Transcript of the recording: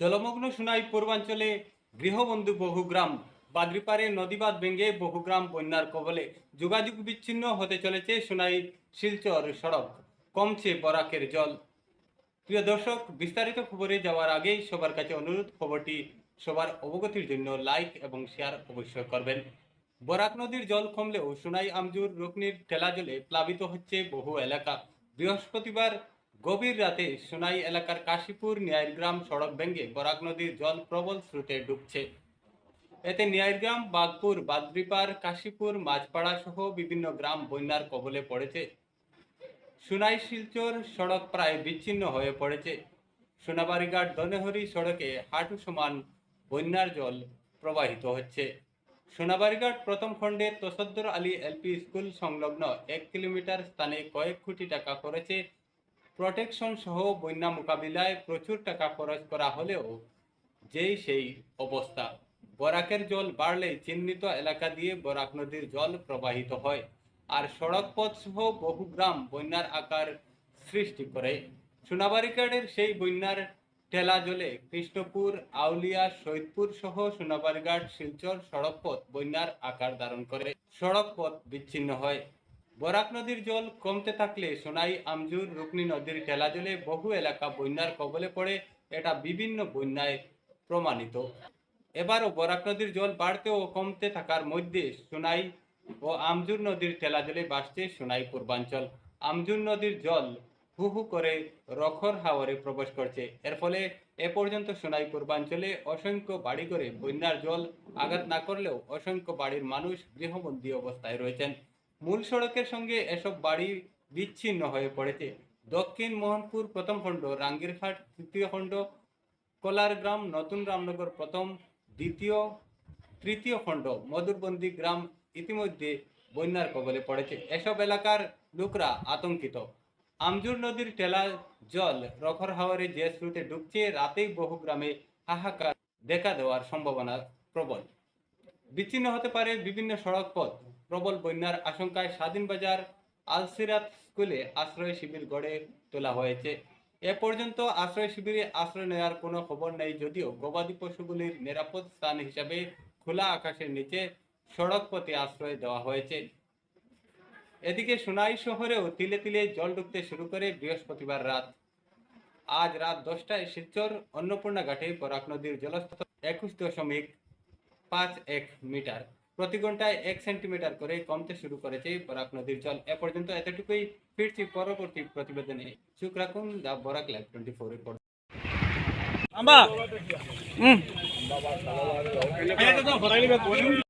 জলমগ্ন সোনাই পূর্বাঞ্চলে গৃহবন্ধু বহুগ্রাম, বাদ্রিপাড়ে নদীবাদ ভেঙে বহুগ্রাম বন্যার কবলে যোগাযোগ বিচ্ছিন্ন হতে চলেছে সোনাই শিলচর সড়ক, কমছে বরাকের জল। প্রিয় দর্শক, বিস্তারিত খবরে যাওয়ার আগেই সবার কাছে অনুরোধ, খবরটি সবার অবগতির জন্য লাইক এবং শেয়ার অবশ্যই করবেন। বরাক নদীর জল কমলেও সোনাই আমজুর রুকনির ঠেলা জলে প্লাবিত হচ্ছে বহু এলাকা। বৃহস্পতিবার গভীর রাতে সোনাই এলাকার কাশীপুর ন্যায়গ্রাম সড়ক ভেঙে বরাক নদীর জল প্রবল স্রোতে ডুবছে। এতে ন্যায়গ্রাম বাগপুর, বাদ্রিপাড়, কাশীপুর, মাঝপাড়া সহ বিভিন্ন গ্রাম বন্যার কবলে পড়েছে। সোনাই শিলচর সড়ক প্রায় বিচ্ছিন্ন হয়ে পড়েছে। সোনাবাড়িঘাট দনেহরি সড়কে হাঁটু সমান বন্যার জল প্রবাহিত হচ্ছে। সোনাবাড়িঘাট প্রথম খণ্ডে তসদ্দর আলী এলপি স্কুল সংলগ্ন এক কিলোমিটার স্থানে কয়েক কোটি টাকা করেছে প্রোটেকশন সহ বন্যা মোকাবিলায় প্রচুর টাকা খরচ করা হলেও যেই সেই অবস্থা। বরাকের জল বাড়লে চিহ্নিত এলাকা দিয়ে বরাক নদীর জল প্রবাহিত হয় আর সড়ক পথ সহ বহু গ্রাম বন্যার আকার সৃষ্টি করে। সোনাবাড়িঘাটের সেই বন্যার ঠেলা জলে কৃষ্ণপুর, আউলিয়া সৈয়দপুর সহ সোনাবাড়িঘাট শিলচর সড়ক পথ বন্যার আকার ধারণ করে। সড়ক পথ বিচ্ছিন্ন হয়। বরাক নদীর জল কমতে থাকলে সোনাই, আমজুর, রুকনি নদীর ঠেলা জলে বহু এলাকা বন্যার কবলে পড়ে, এটা বিভিন্ন বন্যায় প্রমাণিত। এবারও বরাক নদীর জল বাড়তে ও কমতে থাকার মধ্যে সোনাই ও আমজুর নদীর ঠেলা জলে বাসছে সোনাই পূর্বাঞ্চল। আমজুর নদীর জল হু হু করে রখর হাওরে প্রবেশ করছে। এর ফলে এ পর্যন্ত সোনাই পূর্বাঞ্চলে অসংখ্য বাড়ি করে বন্যার জল আঘাত না করলেও অসংখ্য বাড়ির মানুষ গৃহবন্দী অবস্থায় রয়েছেন। মূল সড়কের সঙ্গে এসব বাড়ি বিচ্ছিন্ন হয়ে পড়েছে। দক্ষিণ মোহনপুর প্রথম খণ্ড, রাঙ্গিরহাট তৃতীয় খণ্ড কোলারগ্রাম নতুন রামনগর প্রথম, দ্বিতীয়, তৃতীয় খণ্ড, মধুরবন্দি গ্রাম ইতিমধ্যে বন্যার কবলে পড়েছে। এসব এলাকার লোকরা আতঙ্কিত। আমজুর নদীর টেলা জল রখর হাওয়ারে যে স্রোতে ডুবছে, রাতেই বহু গ্রামে হাহাকার দেখা দেওয়ার সম্ভাবনা প্রবল। বিচ্ছিন্ন হতে পারে বিভিন্ন সড়ক পথ প্রবল বন্যার আশঙ্কায় স্বাধীনবাজার আলসিরাত স্কুলে আশ্রয় শিবির গড়ে তোলা হয়েছে। এ পর্যন্ত আশ্রয় শিবিরে আশ্রয় নেওয়ার কোনো খবর নেই যদিও গবাদি পশুগুলির নিরাপদ স্থান হিসাবে খোলা আকাশের নিচে সড়ক পথে আশ্রয় দেওয়া হয়েছে। এদিকে সোনাই শহরেও তিলে তিলে জল ঢুকতে শুরু করে বৃহস্পতিবার রাত। আজ রাত দশটায় শিলচর অন্নপূর্ণা ঘাটে বরাক নদীর জলস্তর একুশ দশমিক পাঁচ এক মিটার। প্রতি ঘন্টায় এক সেন্টিমিটার করে কমতে শুরু করেছে বরাক নদীর জল এ পর্যন্ত এতটুকুই ফিরছি পরবর্তী প্রতিবেদনে চোখ রাখুন the Barak live twenty four report Amba hmm